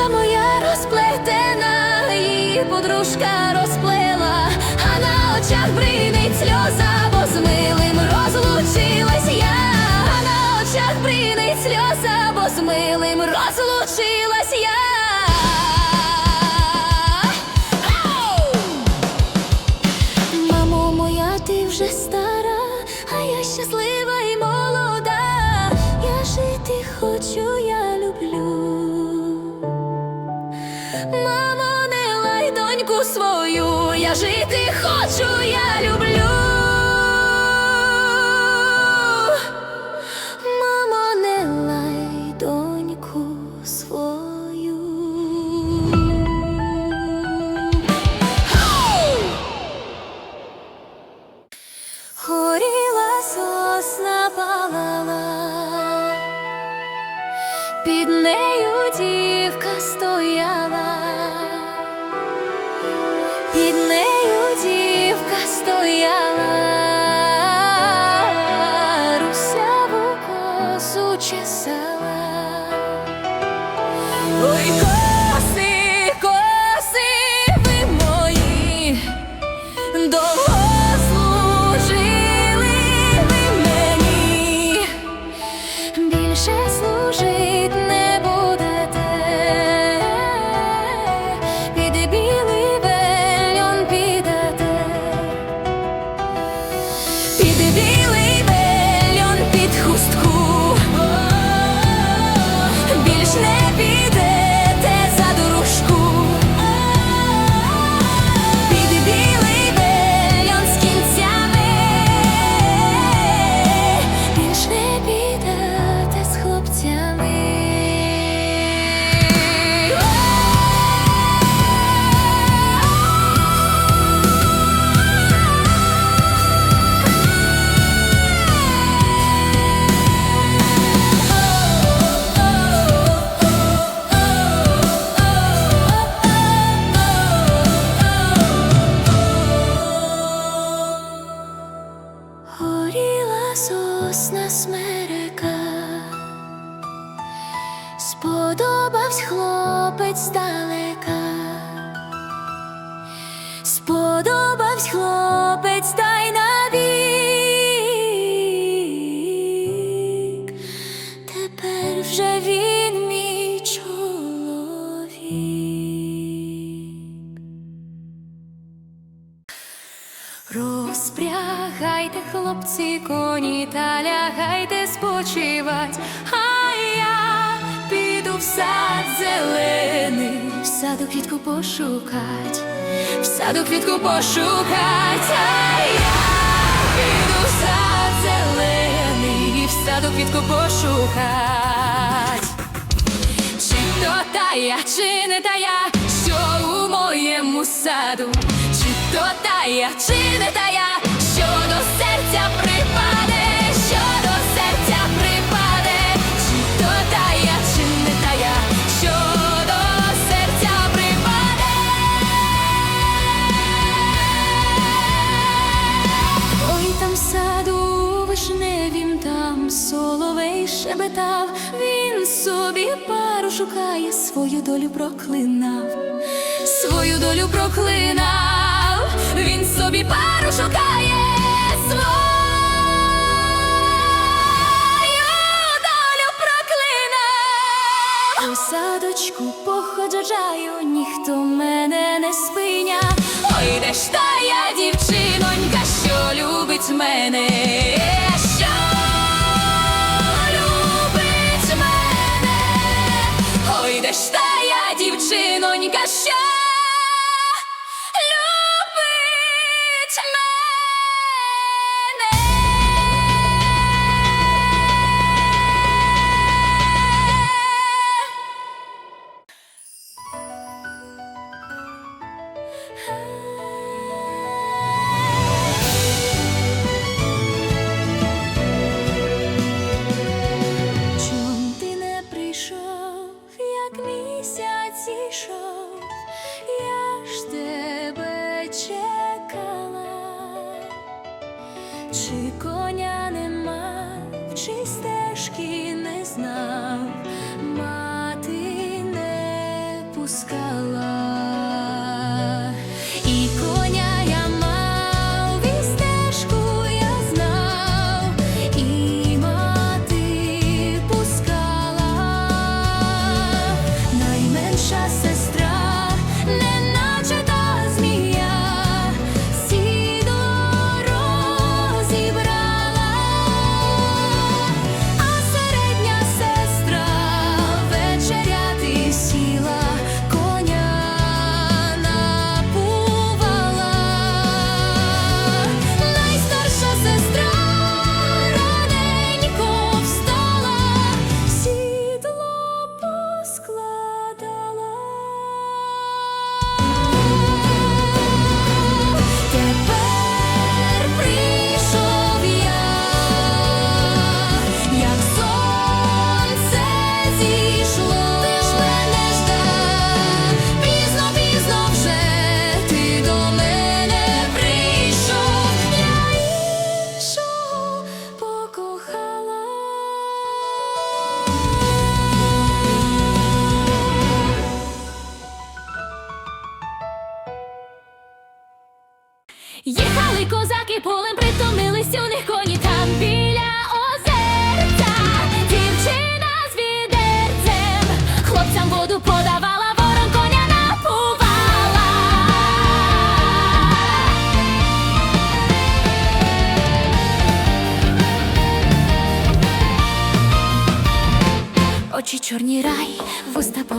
Коса моя розплетена, її подружка розплела, а на очах бринить сльоза, бо з милим розлучилась я, а на очах бринить сльоза, бо з милим розлучилась я. Я жити хочу, я люблю. Мамо, не лай доньку свою. Горіла сосна палала, під нею дівка стояла, хлопці, коні та лягайте спочивать, а я піду в сад зелений, в саду квітку пошукать, в саду квітку пошукать, а я піду в сад зелений, в саду квітку пошукать. Чи то тая, чи не тая, що у моєму саду, чи то тая, чи не тая, що шукає, свою долю проклинав, свою долю проклинав, він собі пару шукає, show.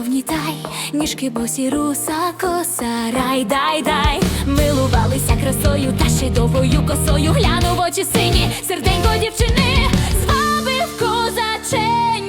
Повнітай, ніжки босі руса, коса, рай дай дай милувалися красою та шидовою косою. глянув в очі сині, серденько дівчини, звабив козачень.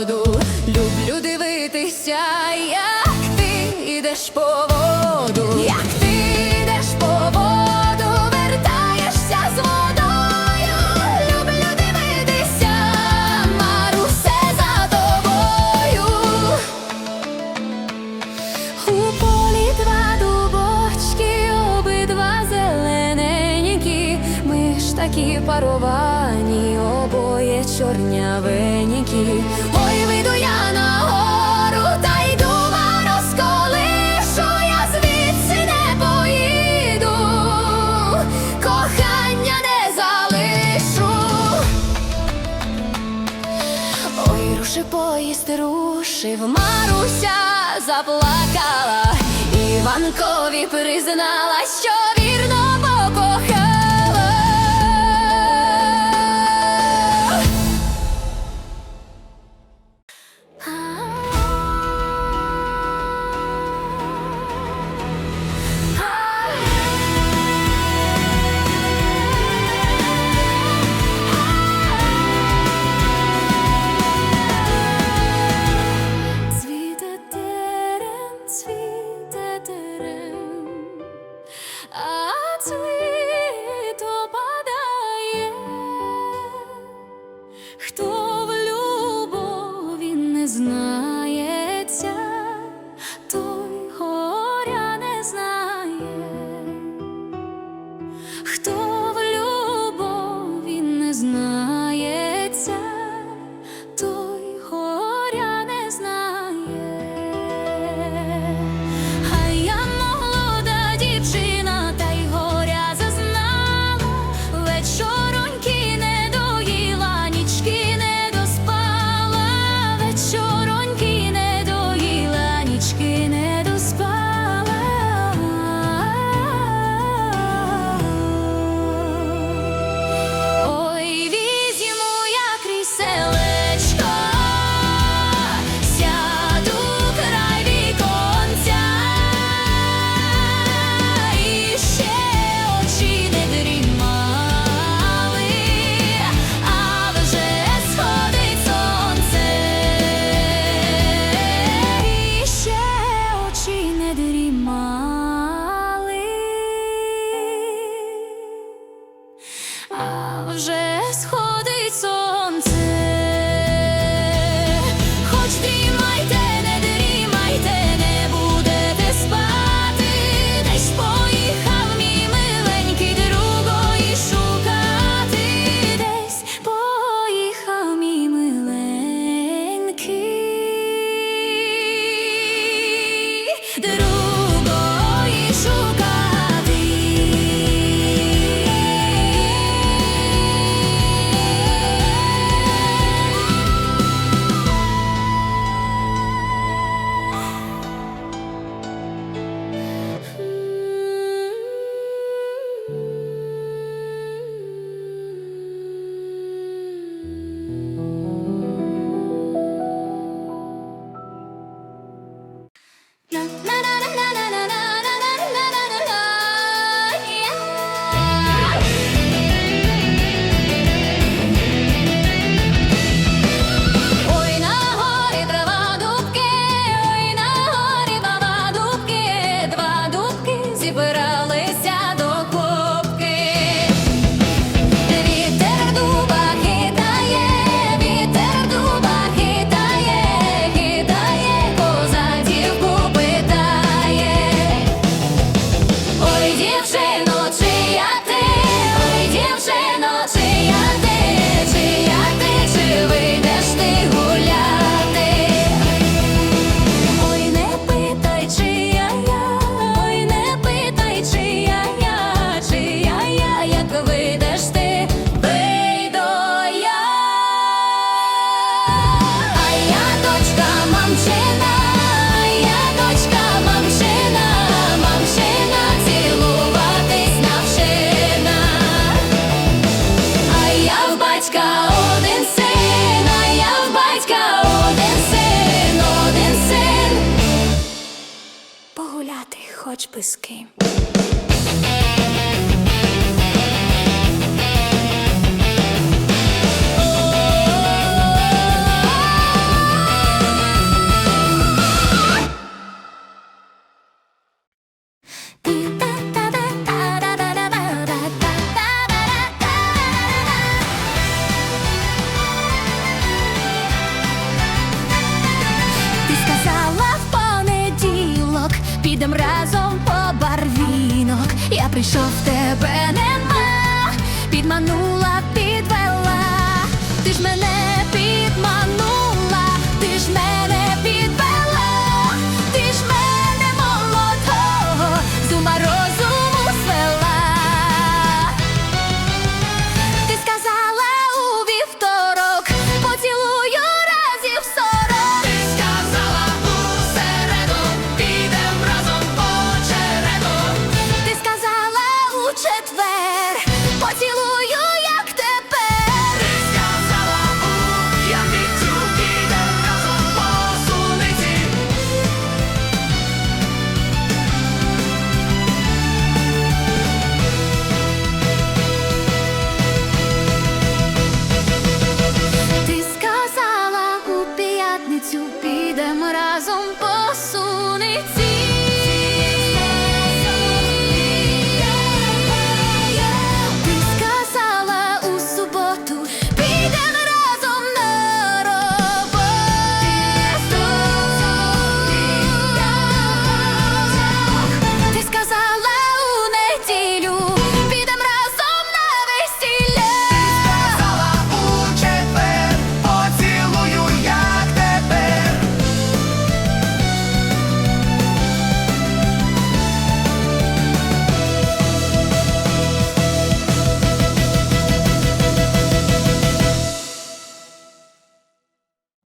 воду, люблю дивитися, як ти йдеш по воду, як ти йдеш по воду, вертаєшся з водою, люблю дивитися, Марусе за тобою. У полі два обидва зелененькі, ми ж такі паровані обоє чорняве. ти рушив, Маруся заплакала, Іванкові признала, що. хоч би з ким. Підем разом прийшов тебе, нема, підманула, підвела, ти ж мене.